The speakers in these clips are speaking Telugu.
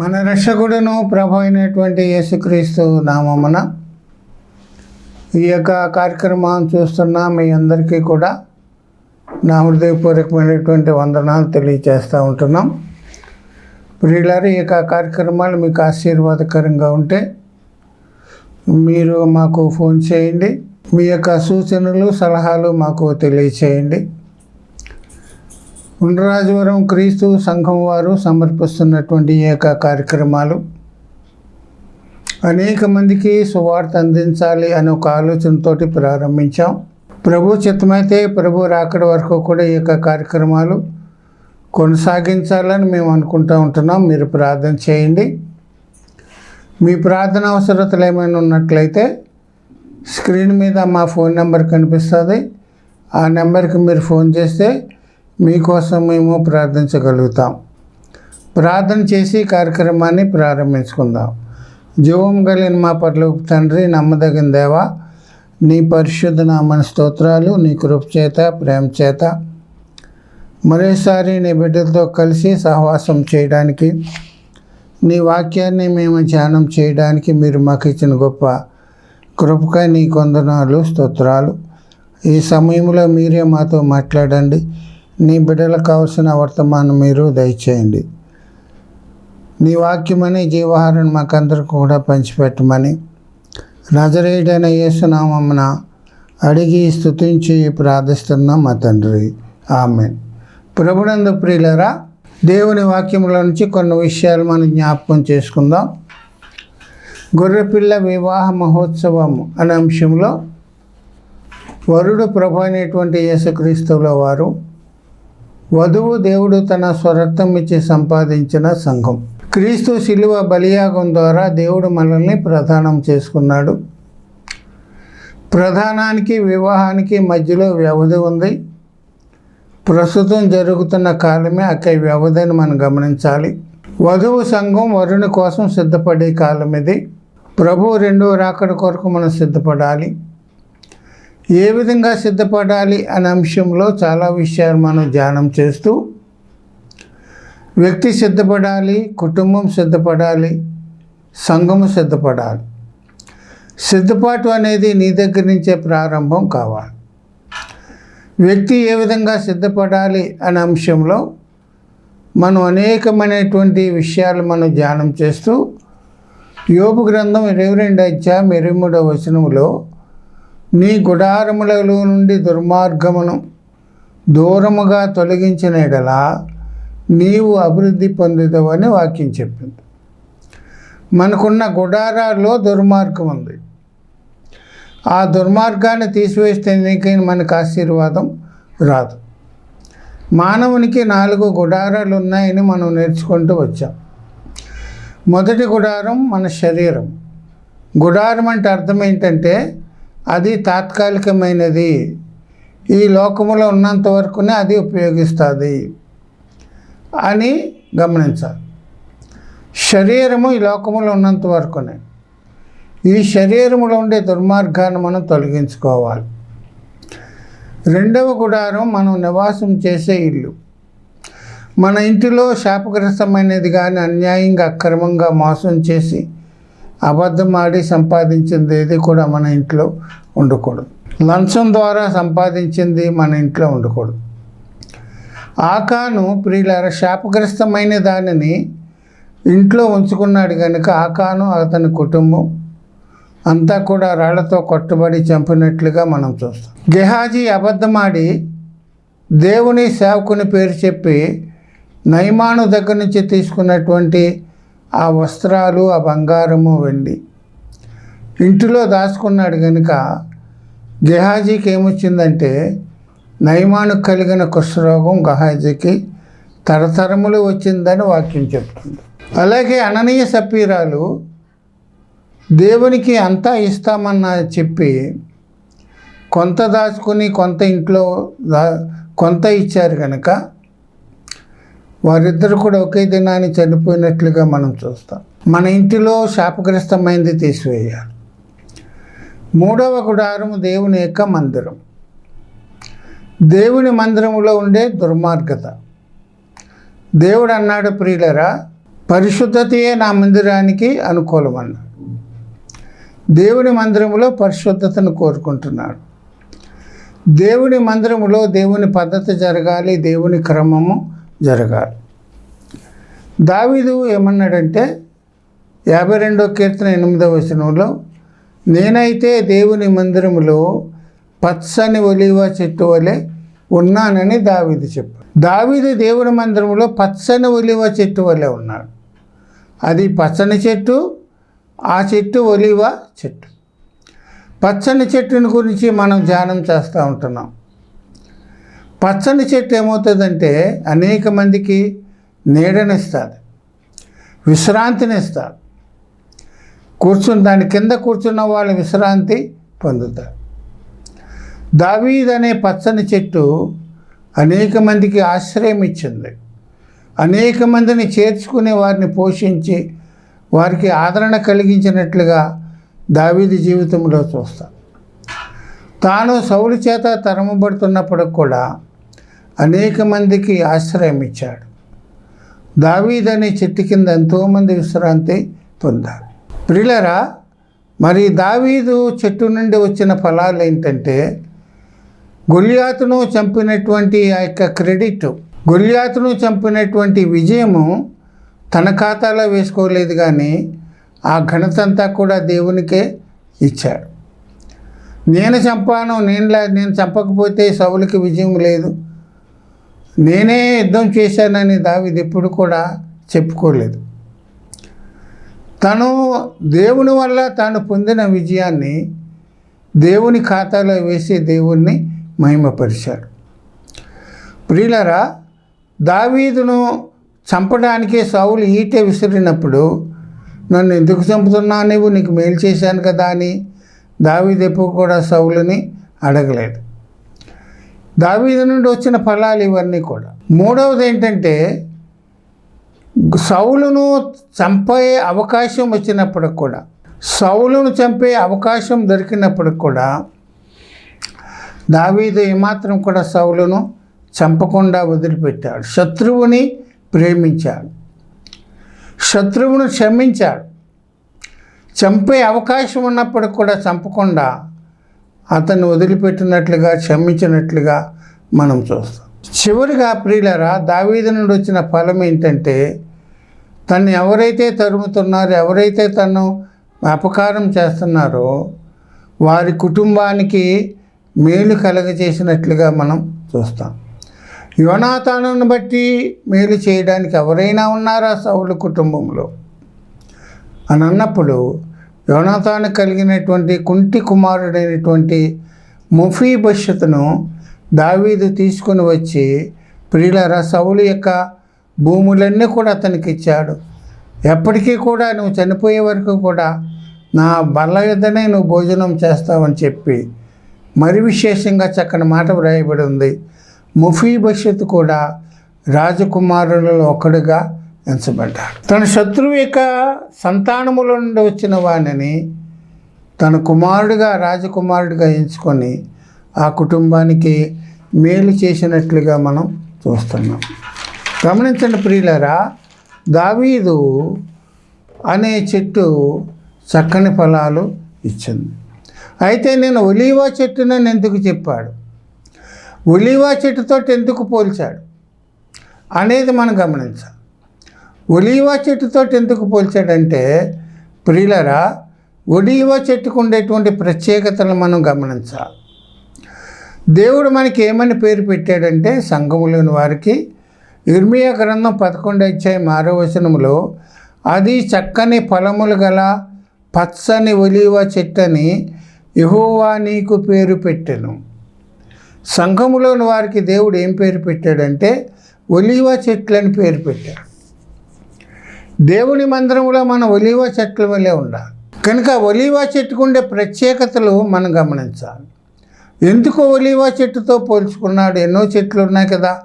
మన రక్షకుడును ప్రభు అయినటువంటి యేసుక్రీస్తు నామమున ఈ యొక్క కార్యక్రమం చూస్తున్న మీ అందరికీ కూడా నా హృదయపూర్వకమైనటువంటి వందనాలు తెలియజేస్తూ ఉంటున్నాం. ప్రియులారి ఈ కార్యక్రమాలు మీకు ఆశీర్వాదకరంగా ఉంటే మీరు మాకు ఫోన్ చేయండి. మీ యొక్క సూచనలు సలహాలు మాకు తెలియచేయండి. ఉండరాజవరం క్రీస్తు సంఘం వారు సమర్పిస్తున్నటువంటి ఈ యొక్క కార్యక్రమాలు అనేక మందికి సువార్త అందించాలి అనే ఒక ఆలోచనతోటి ప్రారంభించాం. ప్రభు చిత్తమైతే ప్రభు రాకడ వరకు కూడా ఈ యొక్క కార్యక్రమాలు కొనసాగించాలని మేము అనుకుంటూ ఉంటున్నాం. మీరు ప్రార్థన చేయండి. మీ ప్రార్థన అవసరతలు ఏమైనా ఉన్నట్లయితే స్క్రీన్ మీద మా ఫోన్ నెంబర్ కనిపిస్తుంది. ఆ నెంబర్కి మీరు ఫోన్ చేస్తే మీకోసం మేము ప్రార్థించగలుగుతాం. ప్రార్థన చేసి కార్యక్రమాన్ని ప్రారంభించుకుందాం. జీవం కలిగిన మా పట్ల తండ్రి నమ్మదగిన దేవా నీ పరిశుద్ధ నామన స్తోత్రాలు నీ కృప చేత ప్రేమ చేత మరోసారి నీ బిడ్డలతో కలిసి సహవాసం చేయడానికి నీ వాక్యాన్ని మేము ధ్యానం చేయడానికి మీరు మాకు ఇచ్చిన గొప్ప కృపకై నీ కొందనాలు స్తోత్రాలు. ఈ సమయంలో మీరే మాతో మాట్లాడండి. నీ బిడ్డలకు కావలసిన వర్తమానం మీరు దయచేయండి. నీ వాక్యమని జీవహారం మాకందరికి కూడా పంచిపెట్టమని నజరేయుడైన యేసునామమున అడిగి స్తుతించి ప్రార్థిస్తున్నాం మా తండ్రి. ఆమె ప్రభునందు ప్రియులరా దేవుని వాక్యముల నుంచి కొన్ని విషయాలు మనం జ్ఞాపకం చేసుకుందాం. గొర్రెపిల్ల వివాహ మహోత్సవం అనే అంశంలో వరుడు ప్రభు అయినటువంటి యేసుక్రీస్తువుల వారు వధువు దేవుడు తన స్వరత్వం ఇచ్చి సంపాదించిన సంఘం. క్రీస్తు శిలువ బలియాగం ద్వారా దేవుడు మనల్ని ప్రధానం చేసుకున్నాడు. ప్రధానానికి వివాహానికి మధ్యలో వ్యవధి ఉంది. ప్రస్తుతం జరుగుతున్న కాలమే అక్కడ వ్యవధిని మనం గమనించాలి. వధువు సంఘం వరుని కోసం సిద్ధపడే కాలం ఇది. ప్రభు రెండో రాకడ కొరకు మనం సిద్ధపడాలి. ఏ విధంగా సిద్ధపడాలి అనే అంశంలో చాలా విషయాలు మనం ధ్యానం చేస్తూ వ్యక్తి సిద్ధపడాలి కుటుంబం సిద్ధపడాలి సంఘము సిద్ధపడాలి. సిద్ధపాటు అనేది నీ దగ్గర నుంచే ప్రారంభం కావాలి. వ్యక్తి ఏ విధంగా సిద్ధపడాలి అనే అంశంలో మనం అనేకమైనటువంటి విషయాలు మనం ధ్యానం చేస్తూ యోపు గ్రంథం ఇరవై రెండు అధ్యాయం ఇరవై మూడవ వచనములో నీ గుడారములలో నుండి దుర్మార్గమును దూరముగా తొలగించిన ఎడలా నీవు అభివృద్ధి పొందుతావని వాక్యం చెప్పింది. మనకున్న గుడారాల్లో దుర్మార్గం ఉంది. ఆ దుర్మార్గాన్ని తీసివేస్తే నీకైనా మనకు ఆశీర్వాదం రాదు. మానవునికి నాలుగు గుడారాలు ఉన్నాయని మనం నేర్చుకుంటూ వచ్చాం. మొదటి గుడారం మన శరీరం. గుడారం అంటే అర్థం ఏంటంటే అది తాత్కాలికమైనది. ఈ లోకములో ఉన్నంత వరకునే అది ఉపయోగిస్తుంది. అని గమనించాలి. శరీరము ఈ లోకములో ఉన్నంత వరకునే. ఈ శరీరములో ఉండే దుర్మార్గాన్ని మనం తొలగించుకోవాలి. రెండవ గుడారం మనం నివాసం చేసే ఇల్లు. మన ఇంటిలో శాపగ్రస్తమైనది కానీ అన్యాయంగా అక్రమంగా మోసం చేసి అబద్ధం ఆడి సంపాదించింది ఏది కూడా మన ఇంట్లో ఉండకూడదు. లంచం ద్వారా సంపాదించింది మన ఇంట్లో ఉండకూడదు. ఆకాను ప్రియులార శాపగ్రస్తమైన దానిని ఇంట్లో ఉంచుకున్నాడు కనుక ఆకాను అతని కుటుంబం అంతా కూడా రాళ్ళతో కొట్టబడి చంపినట్లుగా మనం చూస్తాం. గెహాజీ అబద్ధమాడి దేవుని సేవకుని పేరు చెప్పి నైమాను దగ్గర నుంచి తీసుకున్నటువంటి ఆ వస్త్రాలు ఆ బంగారము వెండి ఇంటిలో దాచుకున్నాడు కనుక గెహాజీకి ఏమొచ్చిందంటే నయమాను కలిగిన కుష్ఠరోగం గహాజీకి తరతరములు వచ్చిందని వాక్యం చెప్తుంది. అలాగే అననీయ సపీరాలు దేవునికి అంతా ఇస్తామన్న చెప్పి కొంత దాచుకుని కొంత ఇంట్లో దా కొంత ఇచ్చారు కనుక వారిద్దరు కూడా ఒకే దినాన్ని చనిపోయినట్లుగా మనం చూస్తాం. మన ఇంటిలో శాపగ్రస్తమైంది తీసివేయాలి. మూడవ గుడారం దేవుని యొక్క మందిరం. దేవుని మందిరములో ఉండే దుర్మార్గత. దేవుడు అన్నాడు ప్రియులరా పరిశుద్ధతయే నా మందిరానికి అనుకూలమన్నాడు. దేవుని మందిరములో పరిశుద్ధతను కోరుకుంటున్నాడు. దేవుని మందిరములో దేవుని పద్ధతి జరగాలి దేవుని క్రమము జరగాలి. దావీదు ఏమన్నాడంటే యాభై రెండో కీర్తన ఎనిమిదవ వచనంలో నేనైతే దేవుని మందిరములో పచ్చని ఒలివ చెట్టు వలె ఉన్నానని దావీది చెప్పాడు. దావీది దేవుని మందిరంలో పచ్చని ఒలివ చెట్టు వలె ఉన్నాడు. అది పచ్చని చెట్టు ఆ చెట్టు ఒలివ చెట్టు. పచ్చని చెట్టుని గురించి మనం ధ్యానం చేస్తూ ఉంటున్నాం. పచ్చని చెట్టు ఏమవుతుందంటే అనేక మందికి నీడనిస్తుంది విశ్రాంతినిస్తారు కూర్చుని దాని కింద కూర్చున్న వాళ్ళు విశ్రాంతి పొందుతారు. దావీద్ అనే పచ్చని చెట్టు అనేక మందికి ఆశ్రయం ఇచ్చింది. అనేక మందిని చేర్చుకునే వారిని పోషించి వారికి ఆదరణ కలిగించినట్లుగా దావీది జీవితంలో చూస్తాం. తాను సౌలు చేత తరమబడుతున్నప్పుడు కూడా అనేక మందికి ఆశ్రయం ఇచ్చాడు. దావీద్ అనే చెట్టు కింద ఎంతోమంది విశ్రాంతి పొందారు. ప్రిలరా మరి దావీదు చెట్టు నుండి వచ్చిన ఫలాలు ఏంటంటే గొల్యాతును చంపినటువంటి ఆ యొక్క క్రెడిట్ గొల్యాతును చంపినటువంటి విజయము తన ఖాతాలో వేసుకోలేదు కానీ ఆ ఘనత అంతా కూడా దేవునికే ఇచ్చాడు. నేను చంపాను నేను నేను చంపకపోతే సవులకి విజయం లేదు. నేనే యుద్ధం చేశానని దావిది ఎప్పుడు కూడా చెప్పుకోలేదు. తను దేవుని వల్ల తాను పొందిన విజయాన్ని దేవుని ఖాతాలో వేసి దేవుణ్ణి మహిమపరిచాడు. ప్రియులరా దావీదును చంపడానికి సౌలు ఈట విసిరినప్పుడు నన్ను ఎందుకు చంపుతున్నావు నువ్వు నీకు మేలు చేశాను కదా అని దావీదు ఎప్పుడు కూడా సౌలుని అడగలేదు. దావీదు నుండి వచ్చిన ఫలాలు ఇవన్నీ కూడా. మూడవది ఏంటంటే సౌలును చంపే అవకాశం వచ్చినప్పుడు కూడా సౌలును చంపే అవకాశం దొరికినప్పుడు కూడా దావీదు ఏమాత్రం కూడా సౌలును చంపకుండా వదిలిపెట్టాడు. శత్రువుని ప్రేమించాడు. శత్రువును క్షమించాడు. చంపే అవకాశం ఉన్నప్పుడు కూడా చంపకుండా అతన్ని వదిలిపెట్టినట్లుగా క్షమించినట్లుగా మనం చూస్తాం. చివరిగా ప్రియులరా దావీదు నుండి వచ్చిన ఫలం ఏంటంటే తను ఎవరైతే తరుముతున్నారో ఎవరైతే తను అపకారం చేస్తున్నారో వారి కుటుంబానికి మేలు కలగజేసినట్లుగా మనం చూస్తాం. యోనాతానుని బట్టి మేలు చేయడానికి ఎవరైనా ఉన్నారా సౌలు కుటుంబంలో? అని అన్నప్పుడు యోనాతాను కలిగినటువంటి కుంటి కుమారుడైనటువంటి ముఫీ భవిష్యత్తును దావీదు తీసుకుని వచ్చి ప్రియుల సౌలు యొక్క భూములన్నీ కూడా అతనికి ఇచ్చాడు. ఎప్పటికీ కూడా నువ్వు చనిపోయే వరకు కూడా నా బల్ల యుద్ధనే నువ్వు భోజనం చేస్తావని చెప్పి మరి విశేషంగా చక్కని మాట వ్రాయబడి ఉంది. ముఫీ భవిష్యత్తు కూడా రాజకుమారులలో ఒకడుగా ఎంచబడ్డాడు. తన శత్రువు యొక్క సంతానముల నుండి వచ్చిన వాణిని తన కుమారుడిగా రాజకుమారుడిగా ఎంచుకొని ఆ కుటుంబానికి మేలు చేసినట్లుగా మనం చూస్తున్నాం. గమనించండి ప్రియులరా దావీదు అనే చెట్టు చక్కని ఫలాలు ఇచ్చింది. అయితే నేను ఒలీవా చెట్టునని ఎందుకు చెప్పాడు? ఒలీవా చెట్టుతో ఎందుకు పోల్చాడు? అనేది మనం గమనించాలి. ఒలీవా చెట్టుతో ఎందుకు పోల్చాడంటే ప్రియులరా ఒలీవా చెట్టుకు ఉండేటువంటి ప్రత్యేకతలు మనం గమనించాలి. దేవుడు మనకి ఏమని పేరు పెట్టాడంటే సంఘములోని వారికి ఇర్మియా గ్రంథం పదకొండు అధ్యాయం ఆరో అది చక్కని ఫలములు గల పచ్చని ఒలీవ చెట్టని యహోవా నీకు పేరు పెట్టెను. సంఘములోని వారికి దేవుడు ఏం పేరు పెట్టాడంటే ఒలివ చెట్లని పేరు పెట్టాడు. దేవుని మందిరంలో మన ఒలివ చెట్ల వల్లే ఉండాలి. కనుక ఒలివ చెట్టుకు ఉండే ప్రత్యేకతలు మనం గమనించాలి. ఎందుకు ఒలివ చెట్టుతో పోల్చుకున్నాడు? ఎన్నో చెట్లు ఉన్నాయి కదా.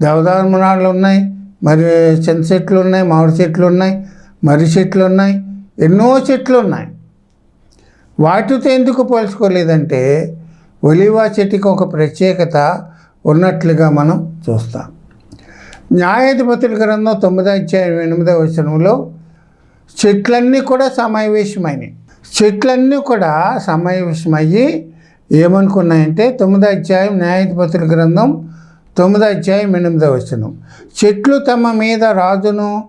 దేవదారుమనాళ్ళు ఉన్నాయి మరి చిన్న చెట్లు ఉన్నాయి మామిడి చెట్లు ఉన్నాయి మర్రి చెట్లు ఉన్నాయి ఎన్నో చెట్లు ఉన్నాయి. వాటితో ఎందుకు పోల్చుకోలేదంటే ఒలివా చెట్టుకి ఒక ప్రత్యేకత ఉన్నట్లుగా మనం చూస్తాం. న్యాయాధిపతుల గ్రంథం తొమ్మిదో అధ్యాయం ఎనిమిదో వచనంలో చెట్లన్నీ కూడా సమావేశమైనవి చెట్లన్నీ కూడా సమావేశమయ్యి ఏమనుకున్నాయంటే తొమ్మిదో అధ్యాయం న్యాయాధిపతుల గ్రంథం తొమ్మిదో అధ్యాయం ఎనిమిదో వచనం. చెట్లు తమ మీద రాజును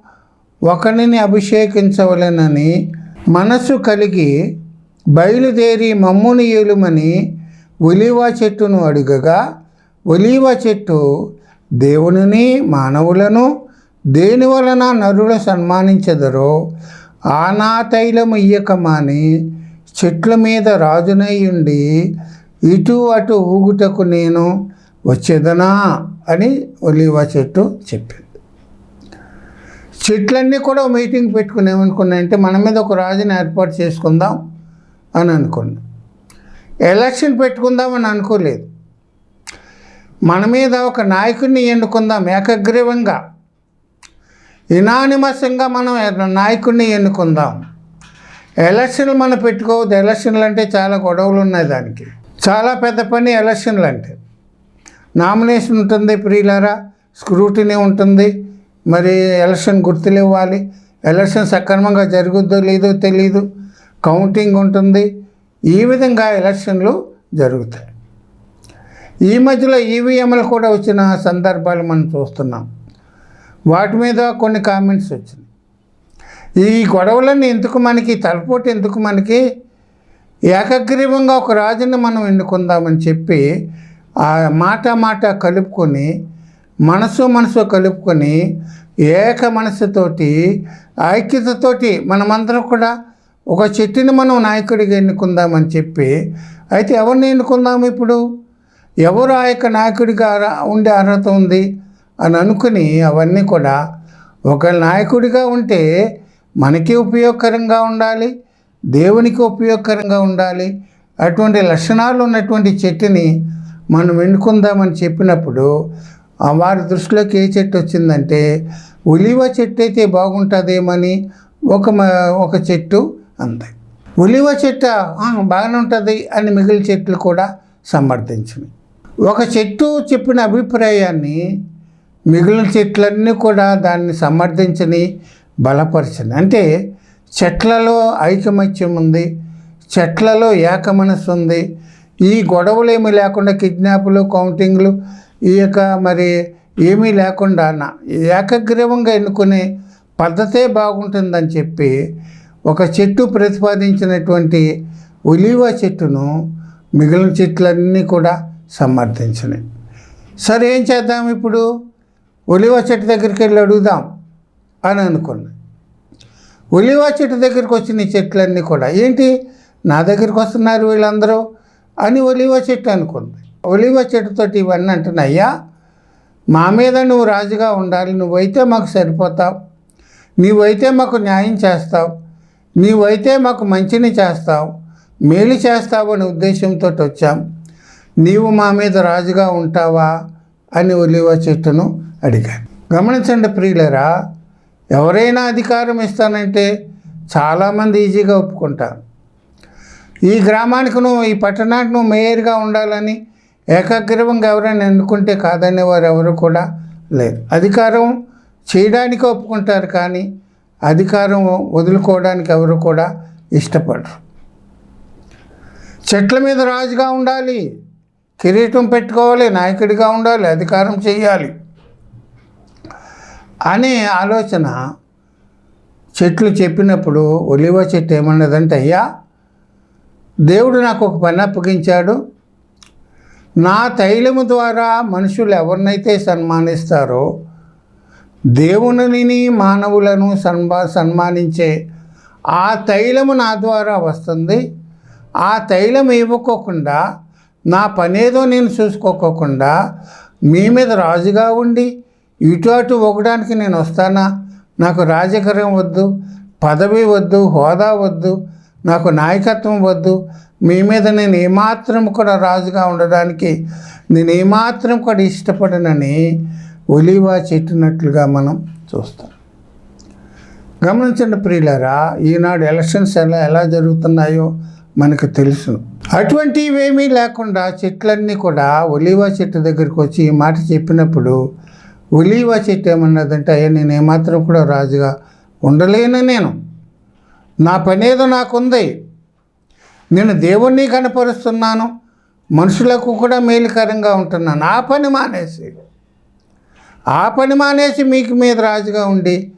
ఒకరిని అభిషేకించవలెనని మనసు కలిగి బయలుదేరి మమ్మును ఏలుమని ఒలివ చెట్టును అడుగగా ఒలివ చెట్టు దేవునిని మానవులను దేని వలన నరులు సన్మానించెదరో ఆనాతైలము ఇయ్యకమాని చెట్ల మీద రాజునై ఉండి ఇటు అటు ఊగుటకు నేను వచ్చేదనా అని ఒలివ చెట్టు చెప్పింది. చెట్లన్నీ కూడా మీటింగ్ పెట్టుకుని ఏమనుకున్నాయంటే మన మీద ఒక రాజుని ఏర్పాటు చేసుకుందాం అని అనుకున్నా. ఎలక్షన్ పెట్టుకుందామని అనుకోలేదు. మన మీద ఒక నాయకుడిని ఎన్నుకుందాం ఏకగ్రీవంగా. ఇనానిమస్యంగా మనం నాయకుడిని ఎన్నుకుందాం. ఎలక్షన్లు మనం పెట్టుకోవద్దు. ఎలక్షన్లు అంటే చాలా గొడవలు ఉన్నాయి దానికి. చాలా పెద్ద పని ఎలక్షన్లు అంటే. నామినేషన్ ఉంటుంది ప్రియులారా. స్క్రూటినీ ఉంటుంది. మరి ఎలక్షన్ గుర్తులు ఇవ్వాలి. ఎలక్షన్ సక్రమంగా జరుగుద్దో లేదో తెలీదు. కౌంటింగ్ ఉంటుంది. ఈ విధంగా ఎలక్షన్లు జరుగుతాయి. ఈ మధ్యలో ఈవీఎంలు కూడా వచ్చిన సందర్భాలు మనం చూస్తున్నాం. వాటి మీద కొన్ని కామెంట్స్ వచ్చినాయి. ఈ గొడవలన్నీ ఎందుకు మనకి తలపోటు ఎందుకు మనకి? ఏకగ్రీవంగా ఒక రాజుని మనం ఎన్నుకుందామని చెప్పి ఆ మాట మాట కలుపుకొని మనసు మనసు కలుపుకొని ఏక మనసుతోటి ఐక్యతతోటి మనమందరం కూడా ఒక చెట్టుని మనం నాయకుడిగా ఎన్నుకుందామని చెప్పి అయితే ఎవరిని ఎన్నుకుందాము ఇప్పుడు? ఎవరు ఆ యొక్క నాయకుడిగా ఉండే అర్హత ఉంది? అని అనుకుని అవన్నీ కూడా ఒక నాయకుడిగా ఉంటే మనకి ఉపయోగకరంగా ఉండాలి దేవునికి ఉపయోగకరంగా ఉండాలి. అటువంటి లక్షణాలు ఉన్నటువంటి చెట్టుని మనం ఎన్నుకుందామని చెప్పినప్పుడు వారి దృష్టిలోకి ఏ చెట్టు వచ్చిందంటే ఉలివ చెట్టు అయితే బాగుంటుందేమని ఒక మ- ఒక చెట్టు అంది ఉలివ చెట్టు బాగానే ఉంటుంది అని మిగిలిన చెట్లు కూడా సమర్థించినవి. ఒక చెట్టు చెప్పిన అభిప్రాయాన్ని మిగిలిన చెట్లన్నీ కూడా దాన్ని సమర్థించని బలపరచని అంటే చెట్లలో ఐకమత్యం ఉంది చెట్లలో ఏక మనస్సు ఉంది ఈ గొడవలు ఏమీ లేకుండా కిడ్నాపులు కౌంటింగ్లు ఈ యొక్క మరి ఏమీ లేకుండా నా- ఏకగ్రీవంగా ఎన్నుకునే పద్ధతే బాగుంటుందని చెప్పి ఒక చెట్టు ప్రతిపాదించినటువంటి ఒలివ చెట్టును మిగిలిన చెట్లన్నీ కూడా సమర్థించినాయి సరే ఏం చేద్దాం ఇప్పుడు? ఒలివ చెట్టు దగ్గరికి వెళ్ళి అడుగుదాం అని అనుకున్నా. ఒలివ చెట్టు దగ్గరికి వచ్చిన చెట్లన్నీ కూడా ఏంటి? నా దగ్గరికి వస్తున్నారు వీళ్ళందరూ? అని ఒలివ చెట్టు అనుకుంది. ఒలివ చెట్టుతోటి ఇవన్నీ అంటున్నా అయ్యా మా మీద నువ్వు రాజుగా ఉండాలి. నువ్వైతే మాకు సరిపోతావు. నువ్వైతే మాకు న్యాయం చేస్తావు. నీవైతే మాకు మంచిని చేస్తావు మేలు చేస్తావు అనే ఉద్దేశంతో వచ్చాం. నీవు మా మీద రాజుగా ఉంటావా అని ఒలివ చెట్టును అడిగాను. గమనించండి ప్రియులరా ఎవరైనా అధికారం ఇస్తానంటే చాలామంది ఈజీగా ఒప్పుకుంటారు. ఈ గ్రామానికి నువ్వు ఈ పట్టణానికి నువ్వు మేయర్గా ఉండాలని ఏకగ్రీవంగా ఎవరైనా ఎన్నుకుంటే కాదనే వారు ఎవరు కూడా లేరు. అధికారం చేయడానికి ఒప్పుకుంటారు కానీ అధికారం వదులుకోవడానికి ఎవరు కూడా ఇష్టపడరు. చెట్ల మీద రాజుగా ఉండాలి. కిరీటం పెట్టుకోవాలి. నాయకుడిగా ఉండాలి. అధికారం చేయాలి అనే ఆలోచన చెట్లు చెప్పినప్పుడు ఒలివ చెట్టు ఏమన్నదంటే అయ్యా దేవుడు నాకు ఒక పని అప్పగించాడు. నా తైలము ద్వారా మనుషులు ఎవరినైతే సన్మానిస్తారో దేవునిని మానవులను సన్మా సన్మానించే ఆ తైలము నా ద్వారా వస్తుంది. ఆ తైలం ఇవ్వకోకుండా నా పనేదో నేను చూసుకోకోకుండా మీ మీద రాజుగా ఉండి ఇటు అటు ఒకడానికి నేను వస్తానా? నాకు రాజకీయం వద్దు పదవి వద్దు హోదా వద్దు నాకు నాయకత్వం వద్దు. మీ మీద నేను ఏమాత్రం కూడా రాజుగా ఉండడానికి నేను ఏమాత్రం కూడా ఇష్టపడనని ఒలివా చెట్టునట్లుగా మనం చూస్తాం. గమనించండి ప్రియులారా ఈనాడు ఎలక్షన్స్ ఎలా ఎలా జరుగుతున్నాయో మనకు తెలుసు. అటువంటివేమీ లేకుండా చెట్లన్నీ కూడా ఒలివా చెట్టు దగ్గరికి వచ్చి ఈ మాట చెప్పినప్పుడు ఒలివా చెట్టు ఏమన్నదంటే అయ్యా నేను ఏమాత్రం కూడా రాజుగా ఉండలేను నేను. నా పనేదో నాకుంది. నేను దేవుణ్ణి కనపరుస్తున్నాను. మనుషులకు కూడా మేలుకరంగా ఉంటున్నాను. ఆ పని మానేసి ఆ పని మానేసి మీకు మీద రాజుగా ఉండి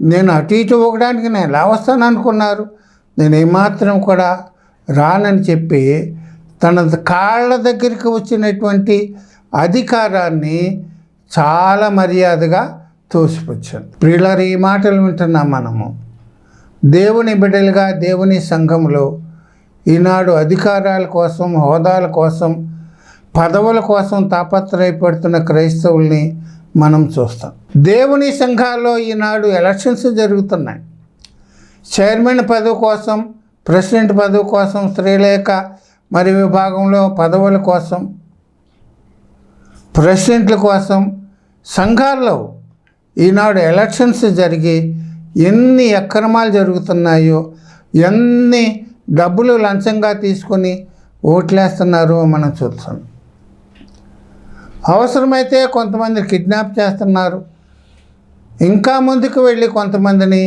నేను అటు ఇటు పోగడానికి నేను ఎలా వస్తాను అనుకున్నారు? నేను ఏమాత్రం కూడా రానని చెప్పి తన కాళ్ళ దగ్గరికి వచ్చినటువంటి అధికారాన్ని చాలా మర్యాదగా తోసిపుచ్చాను ప్రియులారు ఈ మాటలు వింటున్నాం మనము. దేవుని బిడ్డలుగా దేవుని సంఘంలో ఈనాడు అధికారాల కోసం హోదాల కోసం పదవుల కోసం తాపత్రయపడుతున్న క్రైస్తవుల్ని మనం చూస్తాం. దేవుని సంఘాల్లో ఈనాడు ఎలక్షన్స్ జరుగుతున్నాయి. చైర్మన్ పదవి కోసం ప్రెసిడెంట్ పదవి కోసం స్త్రీలేఖ మరి విభాగంలో పదవుల కోసం ప్రెసిడెంట్ల కోసం సంఘాల్లో ఈనాడు ఎలక్షన్స్ జరిగి ఎన్ని అక్రమాలు జరుగుతున్నాయో ఎన్ని డబ్బులు లంచంగా తీసుకొని ఓట్లేస్తున్నారో మనం చూస్తున్నాం అవసరమైతే కొంతమంది కిడ్నాప్ చేస్తున్నారు. ఇంకా ముందుకు వెళ్ళి కొంతమందిని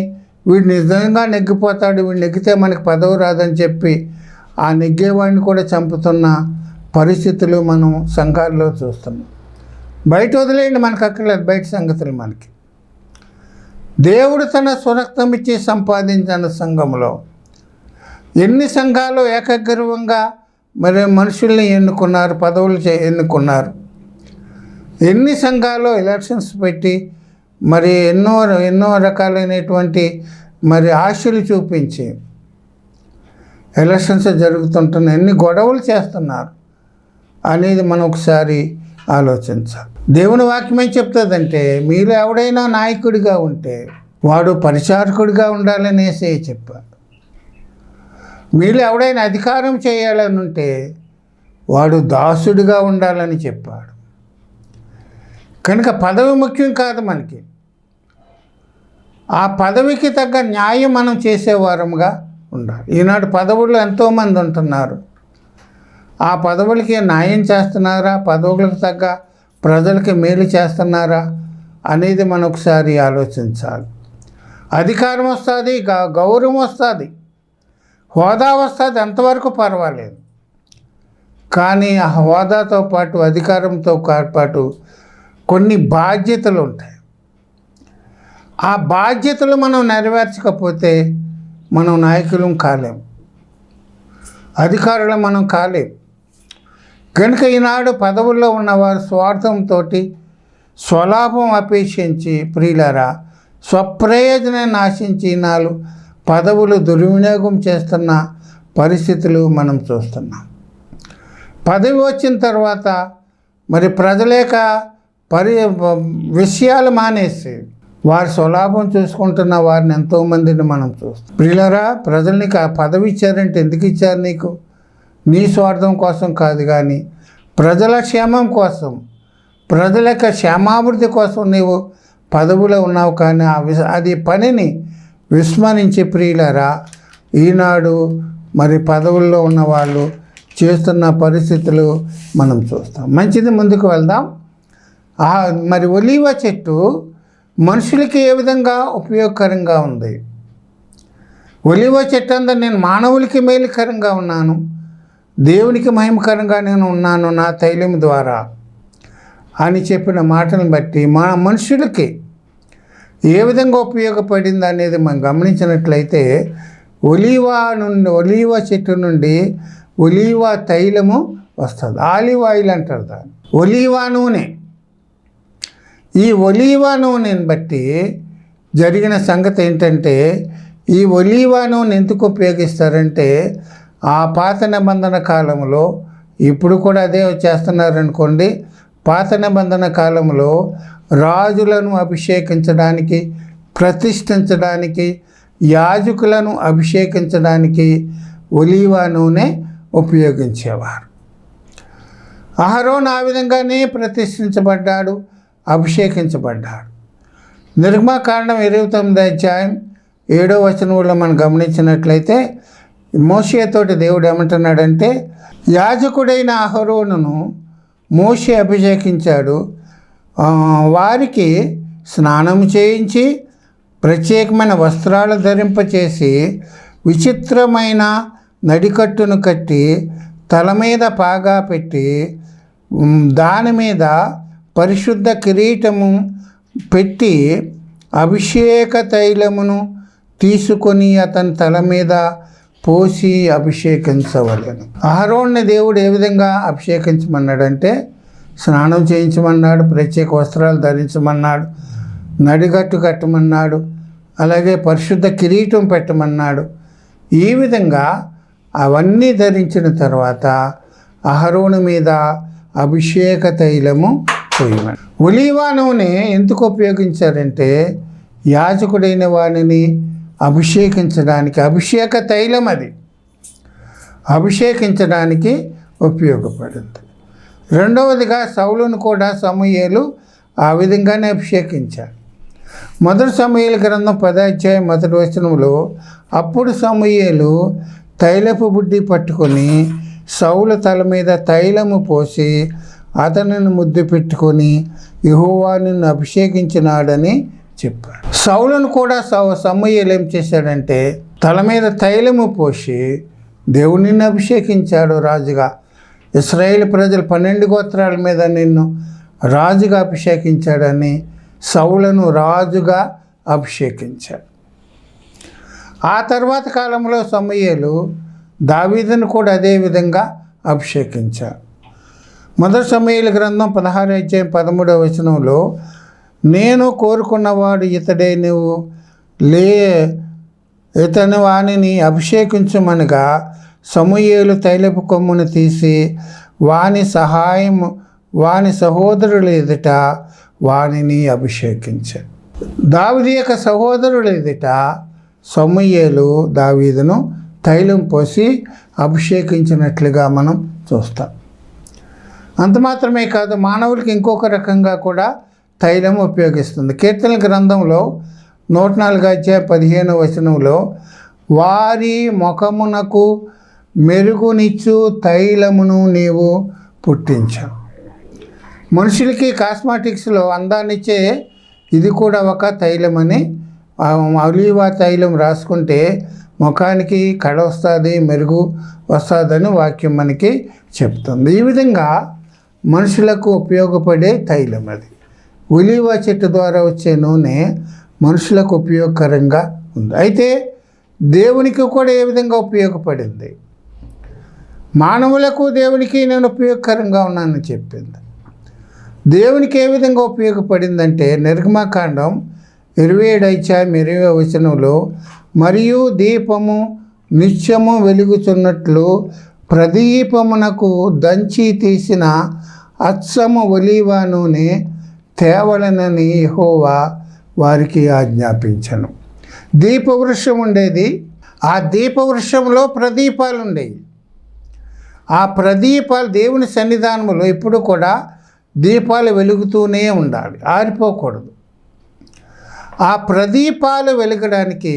వీడు నిజంగా నెగ్గిపోతాడు వీడు నెగ్గితే మనకి పదవి రాదని చెప్పి ఆ నెగ్గేవాడిని కూడా చంపుతున్న పరిస్థితులు మనం సంఘాల్లో చూస్తున్నాం. బయట వదిలేయండి మనకు అక్కర్లేదు బయట సంగతులు మనకి. దేవుడు తన స్వరక్తం ఇచ్చి సంపాదించిన సంఘంలో ఎన్ని సంఘాలు ఏకగ్రీవంగా మరి మనుషుల్ని ఎన్నుకున్నారు పదవులు చే ఎన్నుకున్నారు? ఎన్ని సంఘాలు ఎలక్షన్స్ పెట్టి మరి ఎన్నో ఎన్నో రకాలైనటువంటి మరి ఆశలు చూపించి ఎలక్షన్స్ జరుగుతుంటున్న ఎన్ని గొడవలు చేస్తున్నారు అనేది మనం ఒకసారి ఆలోచించాలి. దేవుని వాక్యం ఏం చెప్తుందంటే మీరు ఎవడైనా నాయకుడిగా ఉంటే వాడు పరిచారకుడిగా ఉండాలనేసే చెప్పారు మీరు ఎవడైనా అధికారం చేయాలని ఉంటే వాడు దాసుడిగా ఉండాలని చెప్పాడు. కనుక పదవి ముఖ్యం కాదు మనకి. ఆ పదవికి తగ్గ న్యాయం మనం చేసేవారముగా ఉండాలి. ఈనాడు పదవుల్లో ఎంతోమంది ఉంటున్నారు. ఆ పదవులకి న్యాయం చేస్తున్నారా? పదవులకు తగ్గ ప్రజలకి మేలు చేస్తున్నారా? అనేది మనం ఒకసారి ఆలోచించాలి. అధికారం వస్తుంది గ- గౌరవం వస్తుంది. హోదా వస్తుంది అంతవరకు పర్వాలేదు. కానీ ఆ హోదాతో పాటు అధికారంతో పాటు కొన్ని బాధ్యతలు ఉంటాయి. ఆ బాధ్యతలు మనం నెరవేర్చకపోతే మనం నాయకులం కాలేం. అధికారులు మనం కాలేం. కనుక ఈనాడు పదవుల్లో ఉన్నవారు స్వార్థంతో స్వలాభం అపేక్షించి ప్రియులరా స్వప్రయోజనం నాశించి నాలు పదవులు దుర్వినియోగం చేస్తున్న పరిస్థితులు మనం చూస్తున్నాం. పదవి వచ్చిన తర్వాత మరి ప్రజలేక పరి విషయాలు మానేసి వారి స్వలాభం చూసుకుంటున్న వారిని ఎంతోమందిని మనం చూస్తాం. ప్రియులరా ప్రజలు నీకు ఆ పదవి ఇచ్చారంటే ఎందుకు ఇచ్చారు నీకు? నీ స్వార్థం కోసం కాదు కానీ ప్రజల క్షేమం కోసం ప్రజల యొక్క క్షేమాభివృద్ధి కోసం నీవు పదవులో ఉన్నావు కానీ ఆ విస్ అది పనిని విస్మరించి ప్రియులరా ఈనాడు మరి పదవుల్లో ఉన్న వాళ్ళు చేస్తున్న పరిస్థితులు మనం చూస్తాం. మంచిది ముందుకు వెళ్దాం. మరి ఒలీవ చెట్టు మనుషులకి ఏ విధంగా ఉపయోగకరంగా ఉంది? ఒలివ చెట్టు అందరు నేను మానవులకి మేలుకరంగా ఉన్నాను. దేవునికి మహిమకరంగా నేను ఉన్నాను నా తైలం ద్వారా అని చెప్పిన మాటను బట్టి మన మనుషులకి ఏ విధంగా ఉపయోగపడింది అనేది మనం గమనించినట్లయితే ఒలివా నుండి ఒలివా చెట్టు నుండి ఒలివా తైలము వస్తుంది. ఆలివ్ ఆయిల్ అంటారు దాన్ని. ఒలీవా నూనె. ఈ ఒలీవా నూనెని బట్టి జరిగిన సంగతి ఏంటంటే ఈ ఒలీవా నూనె ఎందుకు ఉపయోగిస్తారంటే ఆ పాత నిబంధన కాలంలో ఇప్పుడు కూడా అదే చేస్తున్నారనుకోండి పాత నిబంధన కాలంలో రాజులను అభిషేకించడానికి ప్రతిష్ఠించడానికి యాజకులను అభిషేకించడానికి ఒలీవా నూనె ఉపయోగించేవారు. అహరోన్ ఆ విధంగానే ప్రతిష్ఠించబడ్డాడు. అభిషేకించబడ్డాడు. నిర్మాకాండం ఇరవై తొమ్మిది అధ్యాయం ఏడో వచనంలో మనం గమనించినట్లయితే మోషేతోటి దేవుడు ఏమంటున్నాడంటే యాజకుడైన అహరోనును మోషే అభిషేకించాడు. వారికి స్నానం చేయించి ప్రత్యేకమైన వస్త్రాలు ధరింపచేసి విచిత్రమైన నడికట్టును కట్టి తల మీద పాగా పెట్టి దాని మీద పరిశుద్ధ కిరీటము పెట్టి అభిషేక తైలమును తీసుకొని అతని తల మీద పోసి అభిషేకించవలెను. అహరోన్ని దేవుడు ఏ విధంగా అభిషేకించమన్నాడంటే స్నానం చేయించమన్నాడు ప్రత్యేక వస్త్రాలు ధరించమన్నాడు నడిగట్టు కట్టమన్నాడు అలాగే పరిశుద్ధ కిరీటం పెట్టమన్నాడు. ఈ విధంగా అవన్నీ ధరించిన తర్వాత అహరోను మీద అభిషేక తైలము పోయమని ఒలీవా నూనె ఎందుకు ఉపయోగించారంటే యాజకుడైన వానిని అభిషేకించడానికి అభిషేక తైలం అది. అభిషేకించడానికి ఉపయోగపడింది రెండవదిగా సౌలును కూడా సమూయేలు ఆ విధంగానే అభిషేకించారు. మొదటి సమయల గ్రంథం పదాధ్యాయం మొదటి వచనంలో అప్పుడు సమూయేలు తైలపు బుడ్డి పట్టుకొని సౌల తల మీద తైలము పోసి అతనిని ముద్దు పెట్టుకొని యహోవా నిన్ను అభిషేకించినాడని చెప్పాడు. సౌలను కూడా సౌ సమూయేలు ఏం చేశాడంటే తల మీద తైలము పోసి దేవునిని అభిషేకించాడు రాజుగా. ఇస్రాయేల్ ప్రజలు పన్నెండు గోత్రాల మీద నిన్ను రాజుగా అభిషేకించాడని సౌలను రాజుగా అభిషేకించాడు. ఆ తర్వాత కాలంలో సమూయేలు దావీదును కూడా అదే విధంగా అభిషేకించారు మొదటి సమయాల గ్రంథం పదహారు అధ్యాయం పదమూడవ వచనంలో నేను కోరుకున్నవాడు ఇతడే నువ్వు లే ఇతని వాణిని అభిషేకించమనగా సమూయేలు తైలపు కొమ్మును తీసి వాని సహాయం వాని సహోదరుల ఎదుట వానిని అభిషేకించాడు దావిది యొక్క సహోదరుల ఎదుట సమూయేలు దావీదును తైలం పోసి అభిషేకించినట్లుగా మనం చూస్తాం. అంత మాత్రమే కాదు మానవులకి ఇంకొక రకంగా కూడా తైలం ఉపయోగిస్తుంది. కీర్తన గ్రంథంలో నూట నాలుగు అధ్యాయ పదిహేను వచనంలో వారి ముఖమునకు మెరుగునిచ్చు తైలమును నీవు పుట్టించావు మనుషులకి కాస్మాటిక్స్లో అందాన్నిచ్చే ఇది కూడా ఒక తైలమని ఆ అలీవా తైలం రాసుకుంటే ముఖానికి కళ వస్తుంది మెరుగు వస్తుందని వాక్యం మనకి చెప్తుంది. ఈ విధంగా మనుషులకు ఉపయోగపడే తైలం అది. ఉలివ చెట్టు ద్వారా వచ్చే నూనె మనుషులకు ఉపయోగకరంగా ఉంది. అయితే దేవునికి కూడా ఏ విధంగా ఉపయోగపడింది? మానవులకు దేవునికి నేను ఉపయోగకరంగా ఉన్నానని చెప్పింది. దేవునికి ఏ విధంగా ఉపయోగపడిందంటే నిర్గమాకాండం ఇరవై ఏడు అధ్యాయం ఇరవై వచనంలో మరియు దీపము నిత్యము వెలుగుచున్నట్లు ప్రదీపమునకు దంచి తీసిన అచ్చము ఒలీవా నూనె తేవలనని హోవా వారికి ఆజ్ఞాపించను. దీపవృక్షం ఉండేది ఆ దీపవృక్షంలో ప్రదీపాలు ఉండేవి ఆ ప్రదీపాలు దేవుని సన్నిధానంలో ఎప్పుడు కూడా దీపాలు వెలుగుతూనే ఉండాలి ఆరిపోకూడదు. ఆ ప్రదీపాలు వెలగడానికి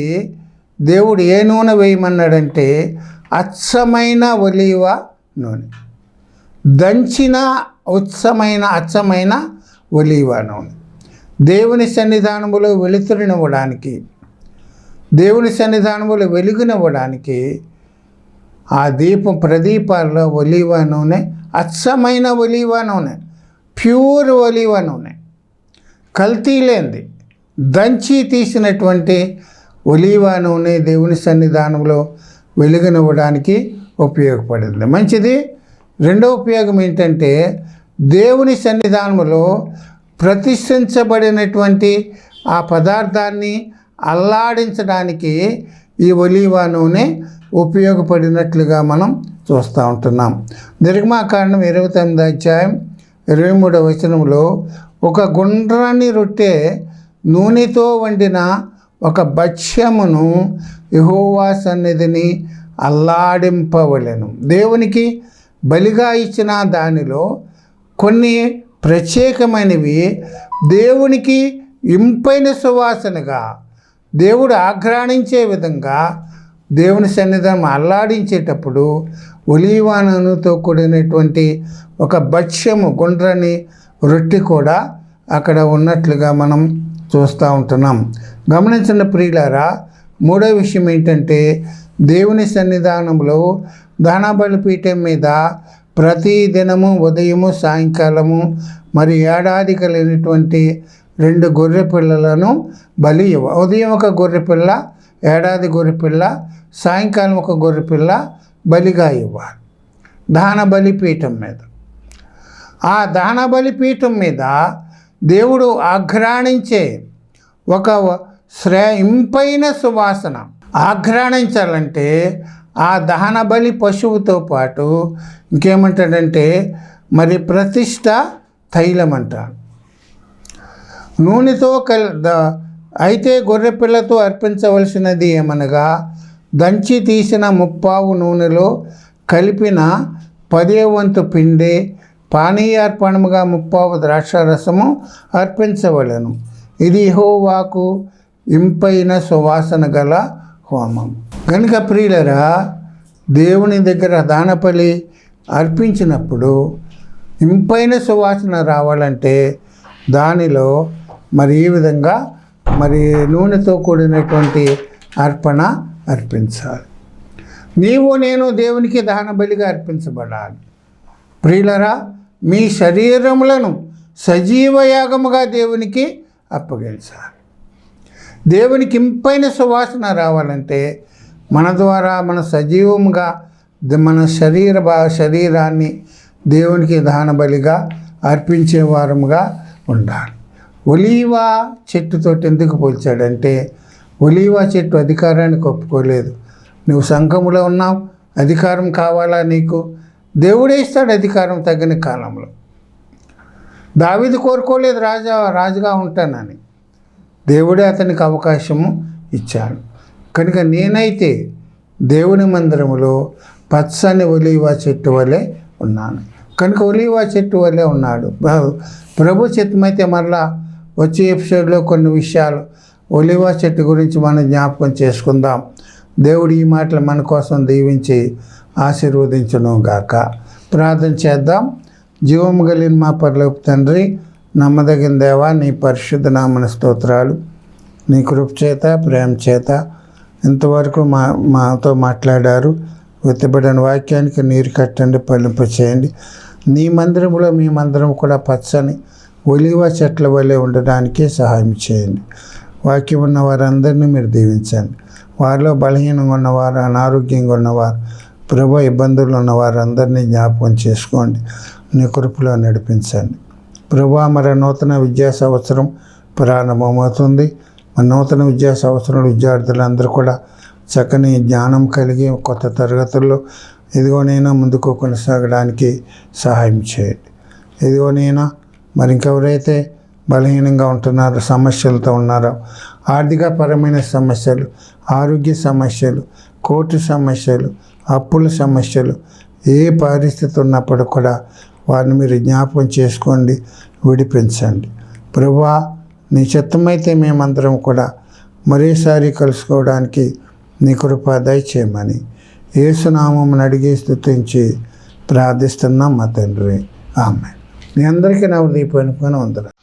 దేవుడు ఏ నూనె వేయమన్నాడంటే అచ్చమైన ఒలీవ నూనె. దంచిన ఉత్సమైన అచ్చమైన ఒలీవ నూనె. దేవుని సన్నిధానములో వెలుతురునివ్వడానికి దేవుని సన్నిధానములో వెలుగునివ్వడానికి ఆ దీపం ప్రదీపాల్లో ఒలీవ నూనె అచ్చమైన ఒలీవ నూనె ప్యూర్ ఒలీవ నూనె. కల్తీ లేనిది దంచి తీసినటువంటి ఒలీవ నూనె దేవుని సన్నిధానంలో వెలుగునివ్వడానికి ఉపయోగపడింది. మంచిది. రెండో ఉపయోగం ఏంటంటే దేవుని సన్నిధానంలో ప్రతిష్ఠించబడినటువంటి ఆ పదార్థాన్ని అల్లాడించడానికి ఈ ఒలీవ నూనె ఉపయోగపడినట్లుగా మనం చూస్తూ ఉంటున్నాం. నిర్గమాకాండం ఇరవై తొమ్మిది అధ్యాయం ఇరవై మూడవ వచనంలో ఒక గుండ్రాన్ని రొట్టె నూనెతో వండిన ఒక భక్ష్యమును యహోవా సన్నిధిని అల్లాడింపవలెను. దేవునికి బలిగా ఇచ్చిన దానిలో కొన్ని ప్రత్యేకమైనవి. దేవునికి ఇంపైన సువాసనగా దేవుడు ఆఘ్రాణించే విధంగా దేవుని సన్నిధానం అల్లాడించేటప్పుడు ఒలివాననుతో కూడినటువంటి ఒక భక్ష్యము గుండ్రని రొట్టె కూడా అక్కడ ఉన్నట్లుగా మనం చూస్తూ ఉంటున్నాం. గమనించిన ప్రియులారా మూడో విషయం ఏంటంటే దేవుని సన్నిధానంలో దానాబలి పీఠం మీద ప్రతి దినము ఉదయము సాయంకాలము మరి ఏడాది కలిగినటువంటి రెండు గొర్రె పిల్లలను బలి ఇవ్వ ఉదయం ఒక గొర్రె పిల్ల ఏడాది గొర్రె పిల్ల సాయంకాలం ఒక గొర్రె పిల్ల బలిగా ఇవ్వాలి. దాన బలిపీఠం మీద. ఆ దాన బలిపీఠం మీద దేవుడు ఆఘ్రాణించే ఒక శ్రేయింపైన సువాసన. ఆఘ్రాణించాలంటే ఆ దహన బలి పశువుతో పాటు ఇంకేమంటాడంటే మరి ప్రతిష్ట తైలం అంటాడు నూనెతో కల్ ద అయితే గొర్రెపిల్లతో అర్పించవలసినది ఏమనగా దంచి తీసిన ముప్పావు నూనెలో కలిపిన పదే వంతు పిండి పానీయార్పణముగా ముప్పావు ద్రాక్షారసము అర్పించవలెను. ఇది హోవాకు ఇంపైన సువాసన గల హోమం. కనుక ప్రియులరా దేవుని దగ్గర దానపలి అర్పించినప్పుడు ఇంపైన సువాసన రావాలంటే దానిలో మరి ఈ విధంగా మరి నూనెతో కూడినటువంటి అర్పణ అర్పించాలి. నీవు నేను దేవునికి దహన బలిగా అర్పించబడాలి. ప్రియులరా మీ శరీరములను సజీవ యాగముగా దేవునికి అప్పగించాలి. దేవునికి ఇంపైన సువాసన రావాలంటే మన ద్వారా మన సజీవముగా మన శరీర భా శరీరాన్ని దేవునికి దాన బలిగా అర్పించే వారముగా ఉండాలి. ఒలీవా చెట్టుతో ఎందుకు పోల్చాడంటే ఒలీవా చెట్టు అధికారానికి ఒప్పుకోలేదు. నువ్వు సంఘములో ఉన్నావు అధికారం కావాలా నీకు? దేవుడే ఇస్తాడు అధికారం తగిన కాలంలో. దావిది కోరుకోలేదు రాజా రాజుగా ఉంటానని. దేవుడే అతనికి అవకాశము ఇచ్చాడు. కనుక నేనైతే దేవుని మందిరములో పచ్చని ఒలీవా చెట్టు వలె ఉన్నాను. కనుక ఒలీవా చెట్టు వలె ఉన్నాడు. ప్రభు చిత్తమైతే మరలా వచ్చే ఎపిసోడ్లో కొన్ని విషయాలు ఒలివా చెట్టు గురించి మనం జ్ఞాపకం చేసుకుందాం. దేవుడు ఈ మాటలు మన కోసం దీవించి ఆశీర్వదించను గాక. ప్రార్థన చేద్దాం. జీవము కలిగిన మా పరలోపు తండ్రి నమ్మదగిన దేవా నీ పరిశుద్ధ నామన స్తోత్రాలు. నీ కృప చేత ప్రేమ చేత ఇంతవరకు మా మాతో మాట్లాడారు. వెత్తబడిన వాక్యానికి నీరు కట్టండి పలింపు చేయండి. నీ మందిరంలో మీ మందిరం కూడా పచ్చని ఒలివ చెట్ల వలె ఉండడానికి సహాయం చేయండి. వాక్యం ఉన్న వారందరినీ మీరు దీవించండి. వారిలో బలహీనంగా ఉన్నవారు అనారోగ్యంగా ఉన్నవారు ప్రభు ఇబ్బందులు ఉన్న వారందరినీ జ్ఞాపకం చేసుకోండి. నీ కృపలో నడిపించండి. ప్రభా మరి నూతన విద్యా సంవత్సరం ప్రారంభమవుతుంది. మన నూతన విద్యా సంవత్సరం విద్యార్థులందరూ కూడా చక్కని జ్ఞానం కలిగి కొత్త తరగతుల్లో ఇదిగోనైనా ముందుకు కొనసాగడానికి సహాయం చేయండి. ఇదిగోనైనా మరి ఇంకెవరైతే బలహీనంగా ఉంటున్నారో సమస్యలతో ఉన్నారో ఆర్థికపరమైన సమస్యలు ఆరోగ్య సమస్యలు కోర్టు సమస్యలు అప్పుల సమస్యలు ఏ పరిస్థితి ఉన్నప్పుడు కూడా వారిని మీరు జ్ఞాపకం చేసుకోండి విడిపించండి. ప్రభువా నీ చిత్తమైతే మేమందరం కూడా మరోసారి కలుసుకోవడానికి నీ కృప దయచేయమని ఏసునామం అడిగి స్థుతించి ప్రార్థిస్తున్నాం మా తండ్రి. ఆమె మీ అందరికీ నా దీపానికి ఉందరు